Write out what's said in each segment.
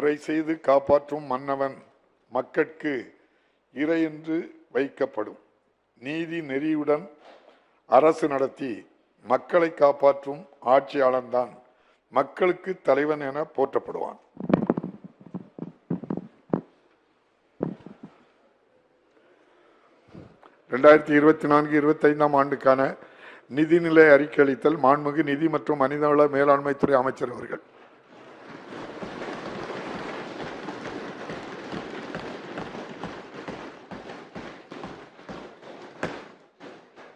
முறை செய்து காப்பாற்றும் மன்னவன் மக்கட்கு இறை என்று வைக்கப்படும். நீதி நெறியுடன் அரசு நடத்தி மக்களை காப்பாற்றும் ஆட்சியாளன்தான் மக்களுக்கு தலைவன் என போற்றப்படுவான். ரெண்டாயிரத்தி இருபத்தி நான்கு இருபத்தைந்தாம் ஆண்டுக்கான நிதிநிலை அறிக்கை அளித்தல் மாண்புமிகு நிதி மற்றும் மனிதவள மேலாண்மைத்துறை அமைச்சர் அவர்கள்.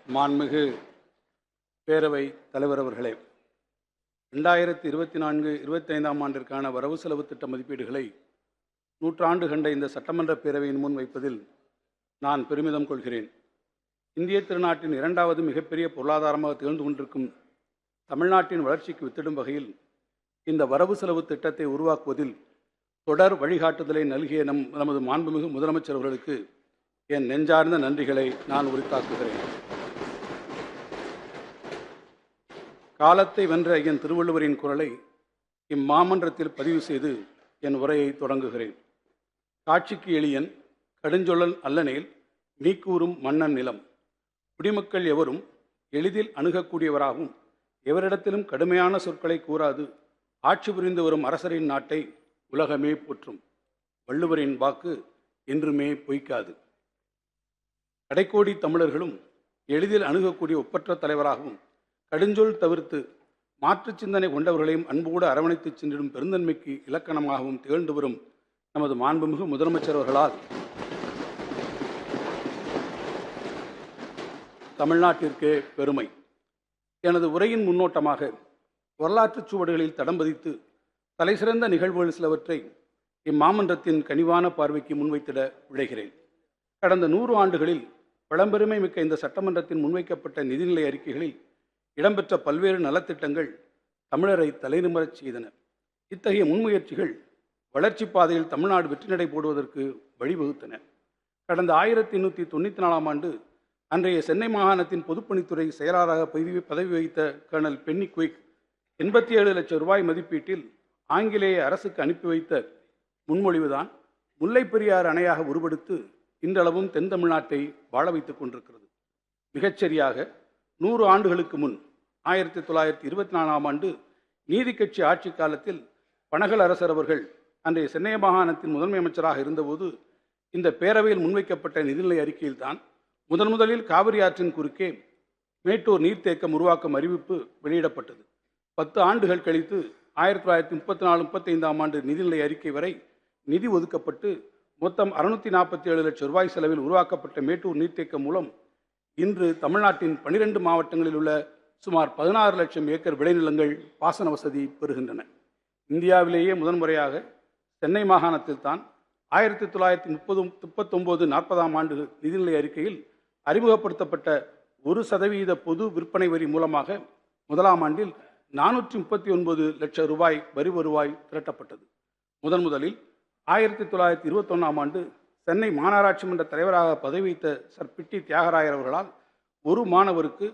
மாண்புமிகு பேரவை தலைவர் அவர்களே ரெண்டாயிரத்தி இருபத்தி நான்கு இருபத்தைந்தாம் ஆண்டிற்கான வரவு செலவு திட்ட மதிப்பீடுகளை நூற்றாண்டு கண்ட இந்த சட்டமன்ற பேரவையின் முன் வைப்பதில் நான் பெருமிதம் கொள்கிறேன். இந்திய திருநாட்டின் இரண்டாவது மிகப்பெரிய பொருளாதாரமாக திகழ்ந்து கொண்டிருக்கும் தமிழ்நாட்டின் வளர்ச்சிக்கு வித்திடும் வகையில் இந்த வரவு செலவு திட்டத்தை உருவாக்குவதில் தொடர் வழிகாட்டுதலை நல்கிய நம் நமது மாண்புமிகு முதலமைச்சர் அவர்களுக்கு என் நெஞ்சார்ந்த நன்றிகளை நான் உரித்தாக்குகிறேன். காலத்தை வென்ற என் திருவள்ளுவரின் குரலை இம்மாமன்றத்தில் பதிவு செய்து என் உரையை தொடங்குகிறேன். காட்சிக்கு எளியன் கடுஞ்சொல்லல் அல்லனேல் நீக்கூறும் மன்னன் நிலம். குடிமக்கள் எவரும் எளிதில் அணுகக்கூடியவராகவும் எவரிடத்திலும் கடுமையான சொற்களை கூறாது. ஆட்சி புரிந்து வரும் அரசரின் நாட்டை உலகமே போற்றும். வள்ளுவரின் வாக்கு என்றுமே பொய்க்காது. கடைக்கோடி தமிழர்களும் எளிதில் அணுகக்கூடிய ஒப்பற்ற தலைவராகவும் கடுஞ்சொல் தவிர்த்து மாற்றுச் சிந்தனை கொண்டவர்களையும் அன்போடு அரவணைத்து சென்றிடும் பெருந்தன்மைக்கு இலக்கணமாகவும் திகழ்ந்து வரும் நமது மாண்புமிகு முதலமைச்சர் அவர்களால். தமிழ்நாட்டிற்கே பெருமை. எனது உரையின் முன்னோட்டமாக வரலாற்றுச் சுவடுகளில் தடம் பதித்து தலைசிறந்த நிகழ்வுகள் சிலவற்றை இம்மாமன்றத்தின் கனிவான பார்வைக்கு முன்வைத்திட விழைகிறேன். கடந்த நூறு ஆண்டுகளில் பழம்பெருமை மிக்க இந்த சட்டமன்றத்தின் முன்வைக்கப்பட்ட நிதிநிலை அறிக்கைகளில் இடம்பெற்ற பல்வேறு நலத்திட்டங்கள் தமிழரை தலைநிமரச் செய்தன. இத்தகைய முன்முயற்சிகள் வளர்ச்சிப் பாதையில் தமிழ்நாடு வெற்றி நடை போடுவதற்கு வழிவகுத்தன. கடந்த ஆயிரத்தி எண்ணூற்றி தொண்ணூற்றி நாலாம் ஆண்டு அன்றைய சென்னை மாகாணத்தின் பொதுப்பணித்துறை செயலாளராக பதவி பதவி வகித்த கர்னல் பென்னி குயிக் எண்பத்தி ஏழு லட்சம் ரூபாய் மதிப்பீட்டில் ஆங்கிலேய அரசுக்கு அனுப்பி வைத்த முன்மொழிவுதான் முல்லைப் பெரியாறு அணையாக உருவெடுத்து இன்றளவும் தென் தமிழ்நாட்டை வாழ வைத்துக் கொண்டிருக்கிறது. மிகச்சரியாக நூறு ஆண்டுகளுக்கு முன் ஆயிரத்தி தொள்ளாயிரத்தி இருபத்தி நாலாம் ஆண்டு நீதி கட்சி ஆட்சி காலத்தில் பனகல் அரசர் அவர்கள் அன்றைய சென்னை மாகாணத்தின் முதன்மை அமைச்சராக இருந்தபோது இந்த பேரவையில் முன்வைக்கப்பட்ட நிதிநிலை அறிக்கையில்தான் முதன் முதலில் காவிரி ஆற்றின் குறுக்கே மேட்டூர் நீர்த்தேக்கம் உருவாக்கும் அறிவிப்பு வெளியிடப்பட்டது. பத்து ஆண்டுகள் கழித்து ஆயிரத்தி தொள்ளாயிரத்தி முப்பத்தி நாலு முப்பத்தைந்தாம் ஆண்டு நிதிநிலை அறிக்கை வரை நிதி ஒதுக்கப்பட்டு மொத்தம் அறுநூத்தி நாற்பத்தி ஏழு லட்சம் ரூபாய் செலவில் உருவாக்கப்பட்ட மேட்டூர் நீர்த்தேக்கம் மூலம் இன்று தமிழ்நாட்டின் பனிரெண்டு மாவட்டங்களில் உள்ள சுமார் பதினாறு லட்சம் ஏக்கர் விளைநிலங்கள் பாசன வசதி பெறுகின்றன. இந்தியாவிலேயே முதன்முறையாக சென்னை மாகாணத்தில் தான் ஆயிரத்தி தொள்ளாயிரத்தி முப்பது முப்பத்தொம்போது நாற்பதாம் ஆண்டு நிதிநிலை அறிக்கையில் அறிமுகப்படுத்தப்பட்ட ஒரு சதவீத பொது விற்பனை வரி மூலமாக முதலாம் ஆண்டில் நானூற்றி முப்பத்தி ஒன்பது லட்சம் ரூபாய் வரி வருவாய் திரட்டப்பட்டது. முதன் முதலில் ஆயிரத்தி தொள்ளாயிரத்தி இருபத்தொன்னாம் ஆண்டு சென்னை மாநகராட்சி மன்ற தலைவராக பதவி வைத்த சர். பிட்டி. தியாகராயர் அவர்களால் ஒரு மாணவருக்கு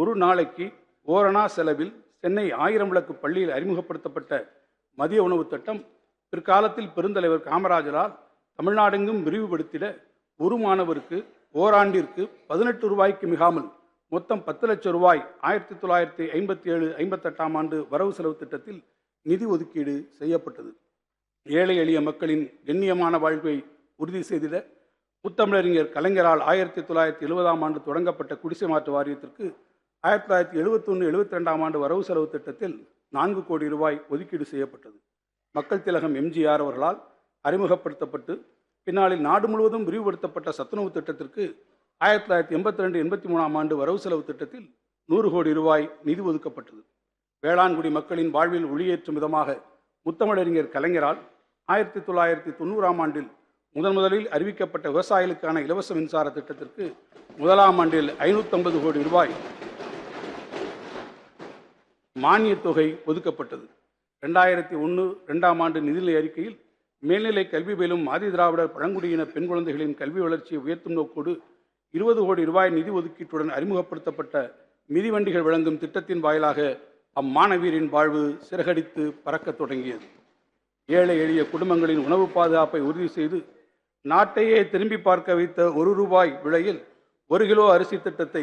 ஒரு நாளைக்கு ஓரணா செலவில் சென்னை ஆயிரம் விளக்கு பள்ளியில் அறிமுகப்படுத்தப்பட்ட மதிய உணவு திட்டம் பிற்காலத்தில் பெருந்தலைவர் காமராஜரால் தமிழ்நாடெங்கும் விரிவுபடுத்திட ஒரு மாணவருக்கு ஓராண்டிற்கு பதினெட்டு ரூபாய்க்கு மிகாமல் மொத்தம் பத்து லட்சம் ரூபாய் ஆயிரத்தி தொள்ளாயிரத்தி ஐம்பத்தி ஏழு ஐம்பத்தெட்டாம் ஆண்டு வரவு செலவு திட்டத்தில் நிதி ஒதுக்கீடு செய்யப்பட்டது. ஏழை எளிய மக்களின் கண்ணியமான வாழ்வை உறுதி செய்திட முத்தமிழறிஞர் கலைஞரால் ஆயிரத்தி தொள்ளாயிரத்தி எழுபதாம் ஆண்டு தொடங்கப்பட்ட குடிசை மாற்று வாரியத்திற்கு ஆயிரத்தி தொள்ளாயிரத்தி எழுபத்தொன்று எழுபத்தி ரெண்டாம் ஆண்டு வரவு செலவு திட்டத்தில் நான்கு கோடி ரூபாய் ஒதுக்கீடு செய்யப்பட்டது. மக்கள் திலகம் எம்ஜிஆர் அவர்களால் அறிமுகப்படுத்தப்பட்டு பின்னாளில் நாடு முழுவதும் விரிவுபடுத்தப்பட்ட சத்துணவு திட்டத்திற்கு ஆயிரத்தி தொள்ளாயிரத்தி எண்பத்தி ரெண்டு எண்பத்தி மூணாம் ஆண்டு வரவு செலவு திட்டத்தில் நூறு கோடி ரூபாய் நிதி ஒதுக்கப்பட்டது. வேளாண்குடி மக்களின் வாழ்வில் ஒளியேற்றும் விதமாக முத்தமிழறிஞர் கலைஞரால் ஆயிரத்தி தொள்ளாயிரத்தி தொண்ணூறாம் ஆண்டில் முதன் முதலில் அறிவிக்கப்பட்ட விவசாயிகளுக்கான இலவச மின்சார திட்டத்திற்கு முதலாம் ஆண்டில் ஐநூற்றம்பது கோடி ரூபாய் மானியத் தொகை ஒதுக்கப்பட்டது. ரெண்டாயிரத்தி ஒன்று ரெண்டாம் ஆண்டு நிதிநிலை அறிக்கையில் மேல்நிலை கல்வி பயிலும் ஆதி திராவிடர் பழங்குடியின பெண் குழந்தைகளின் கல்வி வளர்ச்சியை உயர்த்தும் நோக்கோடு இருபது கோடி ரூபாய் நிதி ஒதுக்கீட்டுடன் அறிமுகப்படுத்தப்பட்ட மிதிவண்டிகள் வழங்கும் திட்டத்தின் வாயிலாக அம்மாணவியரின் வாழ்வு சிறகடித்து பறக்கத் தொடங்கியது. ஏழை எளிய குடும்பங்களின் உணவு பாதுகாப்பை உறுதி செய்து நாட்டையே திரும்பி பார்க்க வைத்த ஒரு ரூபாய் விலையில் ஒரு கிலோ அரிசி திட்டத்தை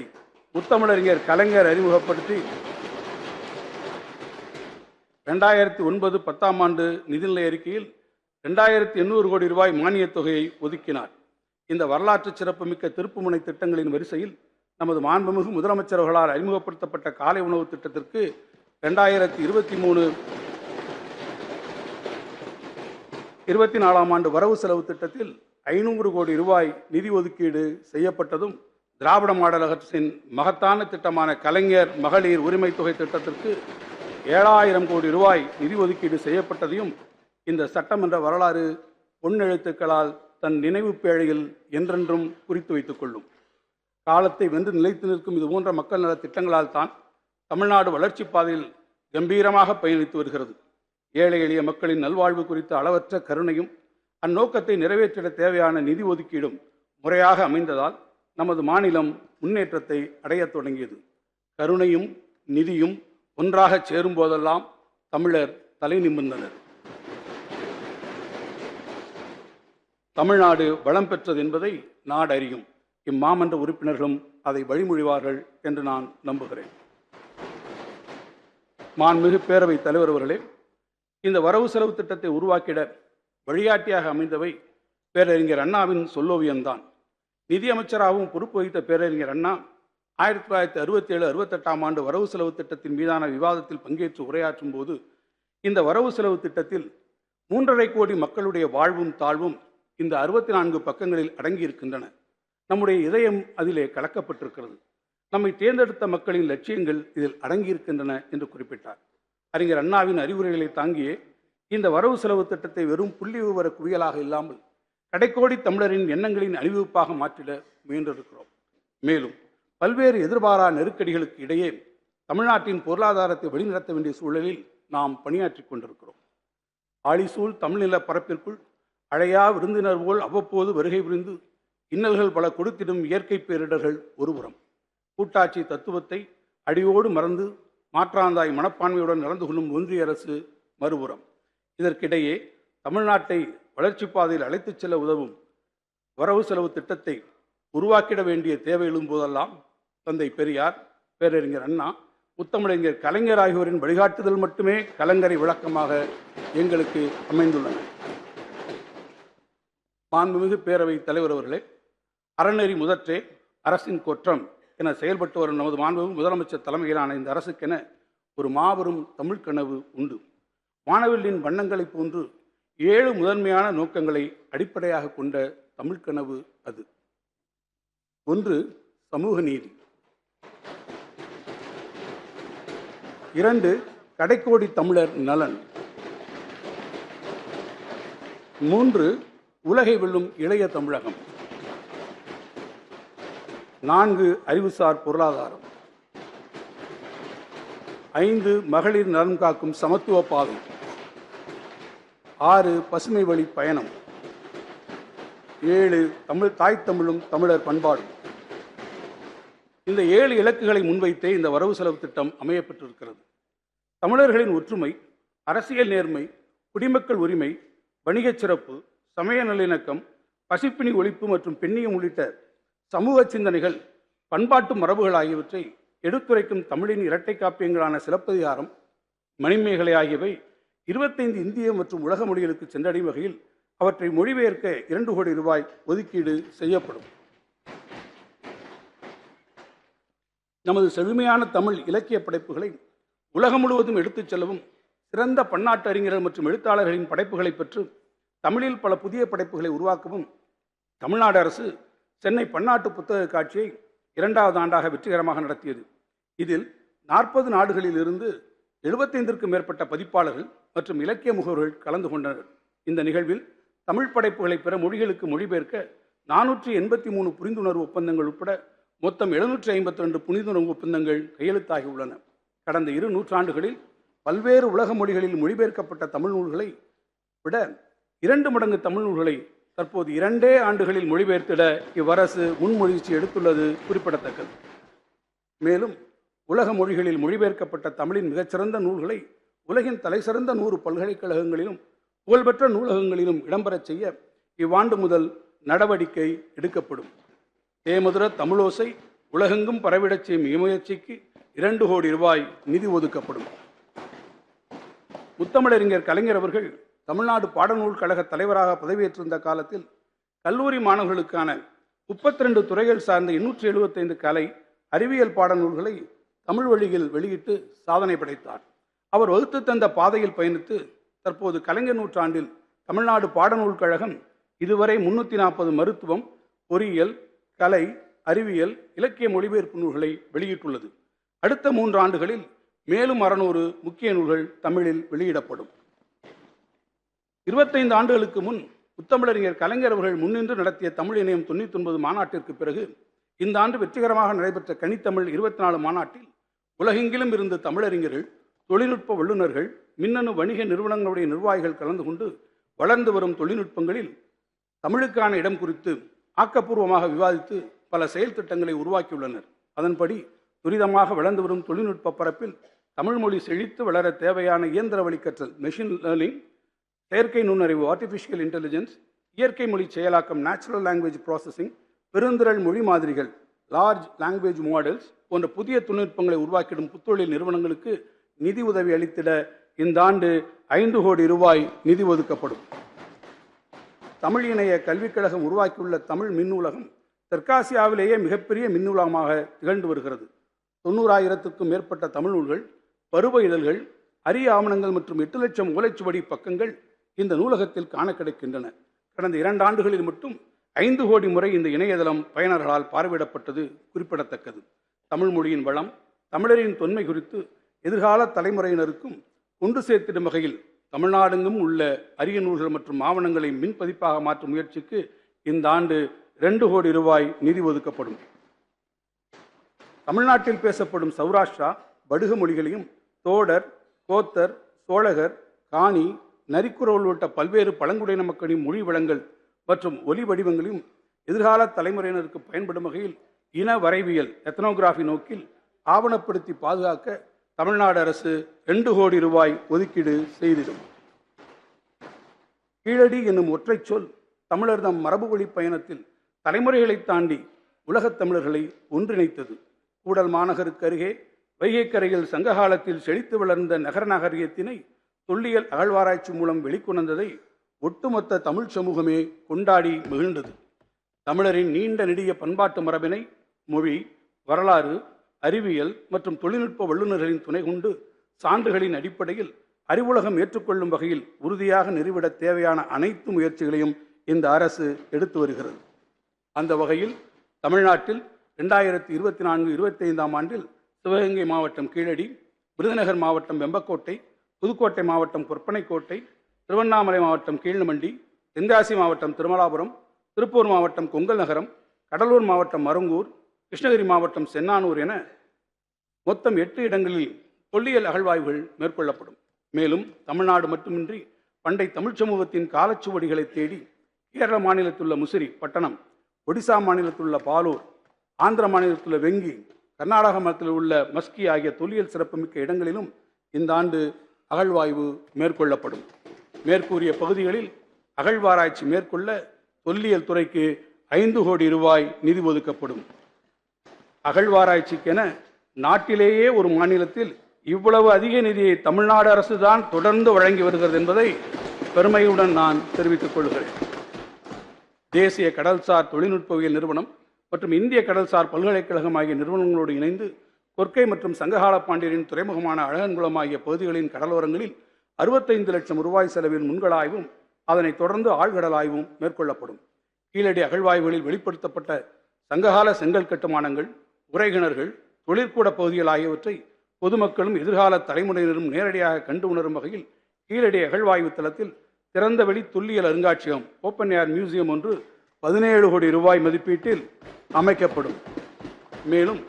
முத்தமிழறிஞர் கலைஞர் அறிமுகப்படுத்தி ரெண்டாயிரத்தி ஒன்பது பத்தாம் ஆண்டு நிதிநிலை அறிக்கையில் ரெண்டாயிரத்தி எண்ணூறு கோடி ரூபாய் மானியத் தொகையை ஒதுக்கினார். இந்த வரலாற்று சிறப்புமிக்க திருப்புமுனை திட்டங்களின் வரிசையில் நமது மாண்புமிகு முதலமைச்சர்களால் அறிமுகப்படுத்தப்பட்ட காலை உணவு திட்டத்திற்கு ரெண்டாயிரத்தி இருபத்தி மூணு இருபத்தி நாலாம் ஆண்டு வரவு செலவு திட்டத்தில் ஐநூறு கோடி ரூபாய் நிதி ஒதுக்கீடு செய்யப்பட்டதும் திராவிட மாடல் அரசின் மகத்தான திட்டமான கலைஞர் மகளிர் உரிமை தொகை திட்டத்திற்கு ஏழாயிரம் கோடி ரூபாய் நிதி ஒதுக்கீடு செய்யப்பட்டதையும் இந்த சட்டமன்ற வரலாறு பொன்னெழுத்துக்களால் தன் நினைவு பேழையில் என்றென்றும் குறித்து வைத்துக் கொள்ளும். காலத்தை வென்று நிலைத்து நிற்கும் இது போன்ற மக்கள் நல திட்டங்களால் தான் தமிழ்நாடு வளர்ச்சிப் பாதையில் கம்பீரமாக பயணித்து வருகிறது. ஏழை எளிய மக்களின் நல்வாழ்வு குறித்த அளவற்ற கருணையும் அந்நோக்கத்தை நிறைவேற்றிட தேவையான நிதி ஒதுக்கீடும் முறையாக அமைந்ததால் நமது மாநிலம் முன்னேற்றத்தை அடையத் தொடங்கியது. கருணையும் நிதியும் ஒன்றாகச் சேரும் போதெல்லாம் தமிழர் தலை நிமிர்ந்தனர். தமிழ்நாடு வளம் பெற்றது என்பதை நாடறியும் இம்மாமன்ற உறுப்பினர்களும் அதை வழிமொழிவார்கள் என்று நான் நம்புகிறேன். மாண்புமிகு பேரவைத் தலைவர் அவர்களே இந்த வரவு செலவு திட்டத்தை உருவாக்கிட வழிகாட்டியாக அமைந்தவை பேரறிஞர் அண்ணாவின் சொல்லோவியம்தான். நிதியமைச்சராகவும் பொறுப்பு வகித்த பேரறிஞர் அண்ணா ஆயிரத்தி தொள்ளாயிரத்தி அறுபத்தி ஏழு அறுபத்தெட்டாம் ஆண்டு வரவு செலவு திட்டத்தின் மீதான விவாதத்தில் பங்கேற்று உரையாற்றும் போது இந்த வரவு செலவு திட்டத்தில் மூன்றரை கோடி மக்களுடைய வாழ்வும் தாழ்வும் இந்த அறுபத்தி நான்கு பக்கங்களில் அடங்கியிருக்கின்றன. நம்முடைய இதயம் அதிலே கலக்கப்பட்டிருக்கிறது. நம்மை தேர்ந்தெடுத்த மக்களின் லட்சியங்கள் இதில் அடங்கியிருக்கின்றன என்று குறிப்பிட்டார். அறிஞர் அண்ணாவின் அறிவுரைகளை தாங்கியே இந்த வரவு செலவு திட்டத்தை வெறும் புள்ளி விவர குவியலாக இல்லாமல் கடைக்கோடி தமிழரின் எண்ணங்களின் அணிவகுப்பாக மாற்றிட முயன்றிருக்கிறோம். மேலும் பல்வேறு எதிர்பாரா நெருக்கடிகளுக்கு இடையே தமிழ்நாட்டின் பொருளாதாரத்தை வழிநடத்த வேண்டிய சூழலில் நாம் பணியாற்றி கொண்டிருக்கிறோம். ஆழிசூழ் தமிழ்நில பரப்பிற்குள் அழையா விருந்தினர் போல் அவ்வப்போது வருகை புரிந்து இன்னல்கள் பல கொடுத்திடும் இயற்கை பேரிடர்கள் ஒருபுறம். கூட்டாட்சி தத்துவத்தை அடியோடு மறந்து மாற்றாந்தாய் மனப்பான்மையுடன் நடந்து கொள்ளும் ஒன்றிய அரசு மறுபுறம். இதற்கிடையே தமிழ்நாட்டை வளர்ச்சி பாதையில் அழைத்துச் செல்ல உதவும் வரவு செலவு திட்டத்தை உருவாக்கிட வேண்டிய தேவை எழும்போதெல்லாம் தந்தை பெரியார் பேரறிஞர் அண்ணா முத்தமிழறிஞர் கலைஞர் ஆகியோரின் வழிகாட்டுதல் மட்டுமே கலங்கரை விளக்கமாக எங்களுக்கு அமைந்துள்ளன. மாண்புமிகு பேரவை தலைவர் அவர்களே அறநெறி முதற்றே அரசின் குற்றம் என செயல்பட்டு வரும் நமது மாண்புமிகு முதலமைச்சர் தலைமையிலான இந்த அரசுக்கென ஒரு மாபெரும் தமிழ்க்கனவு உண்டு. வானவில்லின் வண்ணங்களைப் போன்று ஏழு முதன்மையான நோக்கங்களை அடிப்படையாக கொண்ட தமிழ்கனவு அது. ஒன்று சமூக நீதி. இரண்டு கடைக்கோடி தமிழர் நலன். மூன்று உலகை வெல்லும் இளைய தமிழகம். நான்கு அறிவுசார் பொருளாதாரம். ஐந்து மகளிர் நலன் காக்கும் சமத்துவ பாதை. ஆறு பசுமை வழி பயணம். ஏழு தமிழ் தாய் தமிழும் தமிழர் பண்பாடும். இந்த ஏழு இலக்குகளை முன்வைத்தே இந்த வரவு செலவு திட்டம் அமையப்பட்டிருக்கிறது. தமிழர்களின் ஒற்றுமை அரசியல் நேர்மை குடிமக்கள் உரிமை வணிகச் சிறப்பு சமய நல்லிணக்கம் பசிப்பினி ஒழிப்பு மற்றும் பெண்ணியம் உள்ளிட்ட சமூக சிந்தனைகள் பண்பாட்டு மரபுகள் ஆகியவற்றை எடுத்துரைக்கும் தமிழின் இரட்டை காப்பியங்களான சிலப்பதிகாரம் மணிமேகலை ஆகியவை இருபத்தைந்து இந்திய மற்றும் உலக மொழிகளுக்கு சென்றடையும் வகையில் அவற்றை மொழிபெயர்க்க இரண்டு கோடி ரூபாய் ஒதுக்கீடு செய்யப்படும். நமது செழுமையான தமிழ் இலக்கிய படைப்புகளை உலகம் முழுவதும் எடுத்துச் செல்லவும் சிறந்த பன்னாட்டு அறிஞர்கள் மற்றும் எழுத்தாளர்களின் படைப்புகளை பெற்று தமிழில் பல புதிய படைப்புகளை உருவாக்கவும் தமிழ்நாடு அரசு சென்னை பன்னாட்டு புத்தக காட்சியை இரண்டாவது ஆண்டாக வெற்றிகரமாக நடத்தியது. இதில் நாற்பது நாடுகளில் இருந்து எழுபத்தைந்திற்கும் மேற்பட்ட பதிப்பாளர்கள் மற்றும் இலக்கிய முகவர்கள் கலந்து கொண்டனர். இந்த நிகழ்வில் தமிழ் படைப்புகளை பிற மொழிகளுக்கு மொழிபெயர்க்க நானூற்றி எண்பத்தி மூணு புரிந்துணர்வு ஒப்பந்தங்கள் உட்பட மொத்தம் எழுநூற்றி ஐம்பத்தி ரெண்டு புரிந்துணர்வு ஒப்பந்தங்கள் கையெழுத்தாகி உள்ளன கடந்த இரு நூற்றாண்டுகளில் பல்வேறு உலக மொழிகளில் மொழிபெயர்க்கப்பட்ட தமிழ் நூல்களை விட இரண்டு மடங்கு தமிழ் நூல்களை தற்போது இரண்டே ஆண்டுகளில் மொழிபெயர்த்திட இவ்வரசு முன்மொழிச்சி எடுத்துள்ளது குறிப்பிடத்தக்கது. மேலும் உலக மொழிகளில் மொழிபெயர்க்கப்பட்ட தமிழின் மிகச்சிறந்த நூல்களை உலகின் தலைசிறந்த நூறு பல்கலைக்கழகங்களிலும் புகழ்பெற்ற நூலகங்களிலும் இடம்பெறச் செய்ய இவ்வாண்டு முதல் நடவடிக்கை எடுக்கப்படும். தேமதுர தமிழோசை உலகெங்கும் பரவிடச் செய்யும் இம்முயற்சிக்கு இரண்டு கோடி ரூபாய் நிதி ஒதுக்கப்படும். முத்தமிழறிஞர் கலைஞர் அவர்கள் தமிழ்நாடு பாடநூல் கழக தலைவராக பதவியேற்றிருந்த காலத்தில் கல்லூரி மாணவர்களுக்கான முப்பத்தி ரெண்டு துறைகள் சார்ந்த எண்ணூற்றி எழுபத்தைந்து கலை அறிவியல் பாடநூல்களை தமிழ் வழியில் வெளியிட்டு சாதனை படைத்தார். அவர் வகுத்து தந்த பாதையில் பயணித்து தற்போது கலைஞர் நூற்றாண்டில் தமிழ்நாடு பாடநூல் கழகம் இதுவரை முன்னூற்றி நாற்பது மருத்துவம் பொறியியல் கலை அறிவியல் இலக்கிய மொழிபெயர்ப்பு நூல்களை வெளியிட்டுள்ளது. அடுத்த மூன்று ஆண்டுகளில் மேலும் அறநூறு முக்கிய நூல்கள் தமிழில் வெளியிடப்படும். இருபத்தைந்து ஆண்டுகளுக்கு முன் முத்தமிழறிஞர் கலைஞர் அவர்கள் முன்னின்று நடத்திய தமிழ் இணையம் தொண்ணூற்றி ஒன்பது மாநாட்டிற்கு பிறகு இந்த ஆண்டு வெற்றிகரமாக நடைபெற்ற கனித்தமிழ் இருபத்தி நாலு மாநாட்டில் உலகெங்கிலும் இருந்து தமிழறிஞர்கள் தொழில்நுட்ப வல்லுநர்கள் மின்னணு வணிக நிறுவனங்களுடைய நிர்வாகிகள் கலந்து கொண்டு வளர்ந்து வரும் தொழில்நுட்பங்களில் தமிழுக்கான இடம் குறித்து ஆக்கப்பூர்வமாக விவாதித்து பல செயல் திட்டங்களை உருவாக்கியுள்ளனர். அதன்படி துரிதமாக வளர்ந்து வரும் தொழில்நுட்ப பரப்பில் தமிழ்மொழி செழித்து வளர தேவையான இயந்திர வழிக்கற்றல் மெஷின் லேர்னிங் செயற்கை நுண்ணறிவு ஆர்டிஃபிஷியல் இன்டெலிஜென்ஸ் இயற்கை மொழி செயலாக்கம் நேச்சுரல் லாங்குவேஜ் ப்ராசஸிங் பெருந்திரள் மொழி மாதிரிகள் லார்ஜ் லாங்குவேஜ் மாடல்ஸ் போன்ற புதிய தொழில்நுட்பங்களை உருவாக்கிடும் புத்தொழில் நிறுவனங்களுக்கு நிதி உதவி அளித்திட இந்த ஆண்டு ஐந்து கோடி ரூபாய் நிதி ஒதுக்கப்படும். தமிழ் இணைய கல்விக்கழகம் உருவாக்கியுள்ள தமிழ் மின் உலகம் தெற்காசியாவிலேயே மிகப்பெரிய மின் உலகமாக திகழ்ந்து வருகிறது. தொண்ணூறாயிரத்துக்கும் மேற்பட்ட தமிழ் நூல்கள் பருவ இதழ்கள் அரிய ஆவணங்கள் மற்றும் எட்டு லட்சம் ஓலைச்சுவடி பக்கங்கள் இந்த நூலகத்தில் காண கிடைக்கின்றன. கடந்த இரண்டு ஆண்டுகளில் மட்டும் ஐந்து கோடி முறை இந்த இணையதளம் பயனர்களால் பார்வையிடப்பட்டது குறிப்பிடத்தக்கது. தமிழ் மொழியின் வளம் தமிழரின் தொன்மை குறித்து எதிர்கால தலைமுறையினருக்கும் கொண்டு சேர்த்திடும் வகையில் தமிழ்நாடெங்கும் உள்ள அரிய நூல்கள் மற்றும் ஆவணங்களை மின்பதிப்பாக மாற்றும் முயற்சிக்கு இந்த ஆண்டு இரண்டு கோடி ரூபாய் நிதி ஒதுக்கப்படும். தமிழ்நாட்டில் பேசப்படும் சௌராஷ்டிரா படுக மொழிகளையும் தோடர் கோத்தர் சோழகர் காணி நரிக்குறள் உள்ளிட்ட பல்வேறு பழங்குடியின மக்களின் மொழி வளங்கள் மற்றும் ஒலி வடிவங்களையும் எதிர்கால தலைமுறையினருக்கு பயன்படும் வகையில் இன வரைவியல் எத்தனோகிராஃபி நோக்கில் ஆவணப்படுத்தி பாதுகாக்க தமிழ்நாடு அரசு ரெண்டு கோடி ரூபாய் ஒதுக்கீடு செய்திடும். கீழடி என்னும் ஒற்றைச் சொல் தமிழர் தம் மரபு வழி பயணத்தில் தலைமுறைகளை தாண்டி உலகத் தமிழர்களை ஒன்றிணைத்தது. கூடல் மாநகருக்கு அருகே வைகைக்கரையில் சங்ககாலத்தில் செழித்து வளர்ந்த நகர நாகரிகத்தினை தொல்லியல் அகழ்வாராய்ச்சி மூலம் வெளிக்கொணர்ந்ததை ஒட்டுமொத்த தமிழ் சமூகமே கொண்டாடி மகிழ்ந்தது. தமிழரின் நீண்ட நெடிய பண்பாட்டு மரபினை மொழி வரலாறு அறிவியல் மற்றும் தொழில்நுட்ப வல்லுநர்களின் துணை கொண்டு சான்றுகளின் அடிப்படையில் அறிவுலகம் ஏற்றுக்கொள்ளும் வகையில் உறுதியாக நிறுவிட தேவையான அனைத்து முயற்சிகளையும் இந்த அரசு எடுத்து வருகிறது. அந்த வகையில் தமிழ்நாட்டில் ரெண்டாயிரத்தி இருபத்தி நான்கு இருபத்தி ஐந்தாம் ஆண்டில் சிவகங்கை மாவட்டம் கீழடி விருதுநகர் மாவட்டம் வெம்பக்கோட்டை புதுக்கோட்டை மாவட்டம் கொற்பனைக்கோட்டை திருவண்ணாமலை மாவட்டம் கீழ்மண்டி தென்காசி மாவட்டம் திருமலாபுரம் திருப்பூர் மாவட்டம் கொங்கல் நகரம் கடலூர் மாவட்டம் மருங்கூர் கிருஷ்ணகிரி மாவட்டம் சென்னானூர் என மொத்தம் எட்டு இடங்களில் தொல்லியல் அகழ்வாய்வுகள் மேற்கொள்ளப்படும். மேலும் தமிழ்நாடு மட்டுமின்றி பண்டை தமிழ்ச் சமூகத்தின் காலச்சுவடிகளை தேடி கேரள மாநிலத்துள்ள முசிறி பட்டணம் ஒடிசா மாநிலத்துள்ள பாலூர் ஆந்திர மாநிலத்துள்ள வெங்கி கர்நாடக மாநிலத்தில் உள்ள மஸ்கி ஆகிய தொல்லியல் சிறப்புமிக்க இடங்களிலும் இந்த ஆண்டு அகழ்வாய்வு மேற்கொள்ளப்படும். மேற்கூறிய பகுதிகளில் அகழ்வாராய்ச்சி மேற்கொள்ள தொல்லியல் துறைக்கு ஐந்து கோடி ரூபாய் நிதி ஒதுக்கப்படும். அகழ்வாராய்ச்சிக்கென நாட்டிலேயே ஒரு மாநிலத்தில் இவ்வளவு அதிக நிதியை தமிழ்நாடு அரசு தான் தொடர்ந்து வழங்கி வருகிறது என்பதை பெருமையுடன் நான் தெரிவித்துக் கொள்கிறேன். தேசிய கடல்சார் தொழில்நுட்பவியல் நிறுவனம் மற்றும் இந்திய கடல்சார் பல்கலைக்கழகம் ஆகிய நிறுவனங்களோடு இணைந்து கொற்கை மற்றும் சங்ககால பாண்டியரின் துறைமுகமான அழகன்குளம் ஆகிய பகுதிகளின் கடலோரங்களில் அறுபத்தைந்து லட்சம் ரூபாய் செலவில் முன்கள ஆய்வும் அதனைத் தொடர்ந்து ஆழ்கடல் ஆய்வும் மேற்கொள்ளப்படும். கீழடி அகழ்வாய்வுகளில் வெளிப்படுத்தப்பட்ட சங்ககால செங்கல் கட்டுமானங்கள் உரைகிணர்கள் தொழிற்கூட பகுதிகள் ஆகியவற்றை பொதுமக்களும் எதிர்கால தலைமுறையினரும் நேரடியாக கண்டு உணரும் வகையில் கீழடி அகழ்வாய்வு தளத்தில் திறந்தவெளி துல்லியல் அருங்காட்சியகம் ஓப்பன் ஏர் மியூசியம் ஒன்று பதினேழு கோடி ரூபாய் மதிப்பீட்டில் அமைக்கப்படும். மேலும்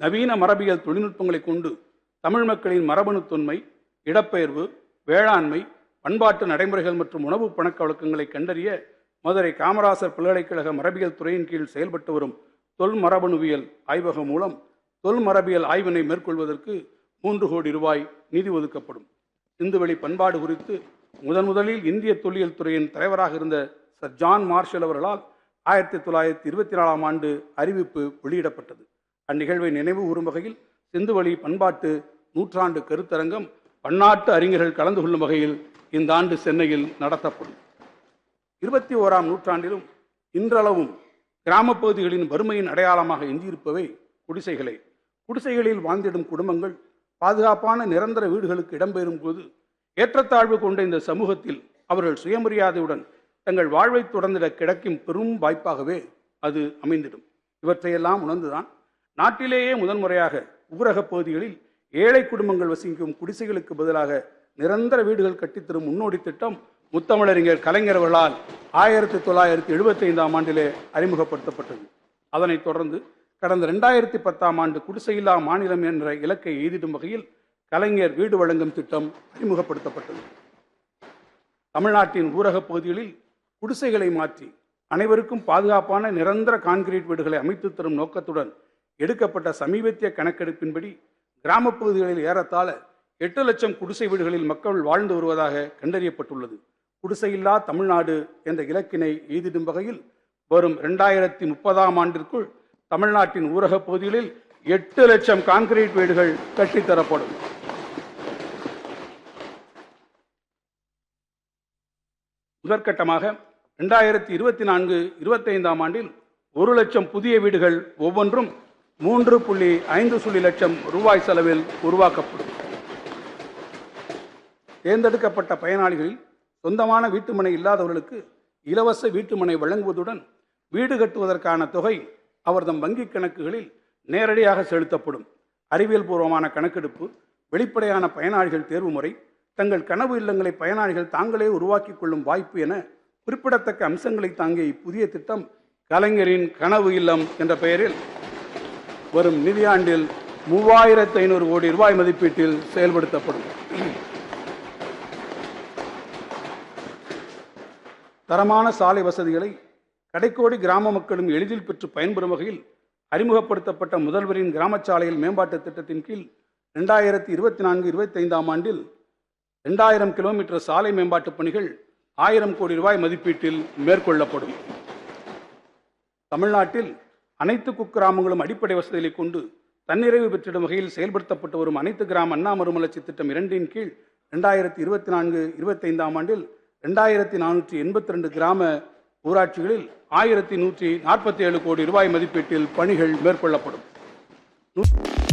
நவீன மரபியல் தொழில்நுட்பங்களை கொண்டு தமிழ் மக்களின் மரபணு தொன்மை இடப்பெயர்வு வேளாண்மை பண்பாட்டு நடைமுறைகள் மற்றும் உணவு பணக்க வழக்கங்களை கண்டறிய மதுரை காமராசர் பல்கலைக்கழக மரபியல் துறையின் கீழ் செயல்பட்டு வரும் தொல் மரபணுவியல் ஆய்வகம் மூலம் தொல் மரபியல் ஆய்வினை மேற்கொள்வதற்கு மூன்று கோடி ரூபாய் நிதி ஒதுக்கப்படும். சிந்துவெளி பண்பாடு குறித்து முதன் முதலில் இந்திய தொல்லியல் துறையின் தலைவராக இருந்த சர் ஜான் மார்ஷல் அவர்களால் ஆயிரத்தி தொள்ளாயிரத்தி இருபத்தி நாலாம் ஆண்டு அறிவிப்பு வெளியிடப்பட்டது. அந்நிகழ்வை நினைவு கூறும் வகையில் செந்துவழி பண்பாட்டு நூற்றாண்டு கருத்தரங்கம் பன்னாட்டு அறிஞர்கள் கலந்து கொள்ளும் வகையில் இந்த ஆண்டு சென்னையில் நடத்தப்படும். இருபத்தி ஓராம் நூற்றாண்டிலும் இன்றளவும் கிராமப் பகுதிகளின் வறுமையின் அடையாளமாக எஞ்சியிருப்பவை குடிசைகளே. குடிசைகளில் வாழ்ந்திடும் குடும்பங்கள் பாதுகாப்பான நிரந்தர வீடுகளுக்கு இடம்பெறும் போது ஏற்றத்தாழ்வு கொண்ட இந்த சமூகத்தில் அவர்கள் சுயமரியாதையுடன் தங்கள் வாழ்வை தொடர்ந்திட கிடைக்கும் பெரும் வாய்ப்பாகவே அது அமைந்திடும். இவற்றையெல்லாம் உணர்ந்துதான் நாட்டிலேயே முதன்முறையாக ஊரகப் பகுதிகளில் ஏழை குடும்பங்கள் வசிக்கும் குடிசைகளுக்கு பதிலாக நிரந்தர வீடுகள் கட்டித்தரும் முன்னோடி திட்டம் முத்தமிழறிஞர் கலைஞர்களால் ஆயிரத்தி தொள்ளாயிரத்தி எழுபத்தி ஐந்தாம் ஆண்டிலே அறிமுகப்படுத்தப்பட்டது. அதனைத் தொடர்ந்து கடந்த ரெண்டாயிரத்தி பத்தாம் ஆண்டு குடிசையில்லா மாநிலம் என்ற இலக்கை எய்திடும் வகையில் கலைஞர் வீடு வழங்கும் திட்டம் அறிமுகப்படுத்தப்பட்டது. தமிழ்நாட்டின் ஊரகப் பகுதிகளில் குடிசைகளை மாற்றி அனைவருக்கும் பாதுகாப்பான நிரந்தர கான்கிரீட் வீடுகளை அமைத்து தரும் நோக்கத்துடன் எடுக்கப்பட்ட சமீபத்திய கணக்கெடுப்பின்படி கிராமப் பகுதிகளில் ஏறத்தாழ எட்டு லட்சம் குடிசை வீடுகளில் மக்கள் வாழ்ந்து வருவதாக கண்டறியப்பட்டுள்ளது. குடிசையில்லா தமிழ்நாடு என்ற இலக்கினை எய்திடும் வகையில் வரும் இரண்டாயிரத்தி முப்பதாம் ஆண்டிற்குள் தமிழ்நாட்டின் ஊரகப் பகுதிகளில் எட்டு லட்சம் கான்கிரீட் வீடுகள் கட்டித்தரப்படும். முதற்கட்டமாக ரெண்டாயிரத்தி இருபத்தி நான்கு இருபத்தைந்தாம் ஆண்டில் ஒரு லட்சம் புதிய வீடுகள் ஒவ்வொன்றும் மூன்று புள்ளி ஐந்து சுழி லட்சம் ரூபாய் செலவில் உருவாக்கப்படும். தேர்ந்தெடுக்கப்பட்ட பயனாளிகளில் சொந்தமான வீட்டுமனை இல்லாதவர்களுக்கு இலவச வீட்டுமனை வழங்குவதுடன் வீடு கட்டுவதற்கான தொகை அவர்தம் வங்கிக் கணக்குகளில் நேரடியாக செலுத்தப்படும். அறிவியல் பூர்வமான கணக்கெடுப்பு வெளிப்படையான பயனாளிகள் தேர்வு முறை தங்கள் கனவு இல்லங்களை பயனாளிகள் தாங்களே உருவாக்கிக் கொள்ளும் வாய்ப்பு என குறிப்பிடத்தக்க அம்சங்களை தாங்கிய இப்புதிய திட்டம் கலைஞரின் கனவு இல்லம் என்ற பெயரில் வரும் நிதியாண்டில் மூவாயிரத்து ஐநூறு கோடி ரூபாய் மதிப்பீட்டில் செயல்படுத்தப்படும். தரமான சாலை வசதிகளை கடைக்கோடி கிராம மக்களும் எளிதில் பெற்று பயன்பெறும் வகையில் அறிமுகப்படுத்தப்பட்ட முதல்வரின் கிராமச் சாலையில் மேம்பாட்டு திட்டத்தின் கீழ் ரெண்டாயிரத்தி இருபத்தி நான்கு இருபத்தைந்தாம் ஆண்டில் ரெண்டாயிரம் கிலோமீட்டர் சாலை மேம்பாட்டுப் பணிகள் ஆயிரம் கோடி ரூபாய் மதிப்பீட்டில் மேற்கொள்ளப்படும். தமிழ்நாட்டில் அனைத்து குக்கிராமங்களும் அடிப்படை வசதிகளை கொண்டு தன்னிறைவு பெற்றிடும் வகையில் செயல்படுத்தப்பட்டு வரும் அனைத்து கிராம அண்ணா மறுமலர்ச்சி திட்டம் இரண்டின் கீழ் ரெண்டாயிரத்தி இருபத்தி நான்கு இருபத்தைந்தாம் ஆண்டில் ரெண்டாயிரத்தி நானூற்றி எண்பத்தி ரெண்டு கிராம ஊராட்சிகளில் ஆயிரத்தி நூற்றி நாற்பத்தி ஏழு கோடி ரூபாய் மதிப்பீட்டில் பணிகள் மேற்கொள்ளப்படும். நூ-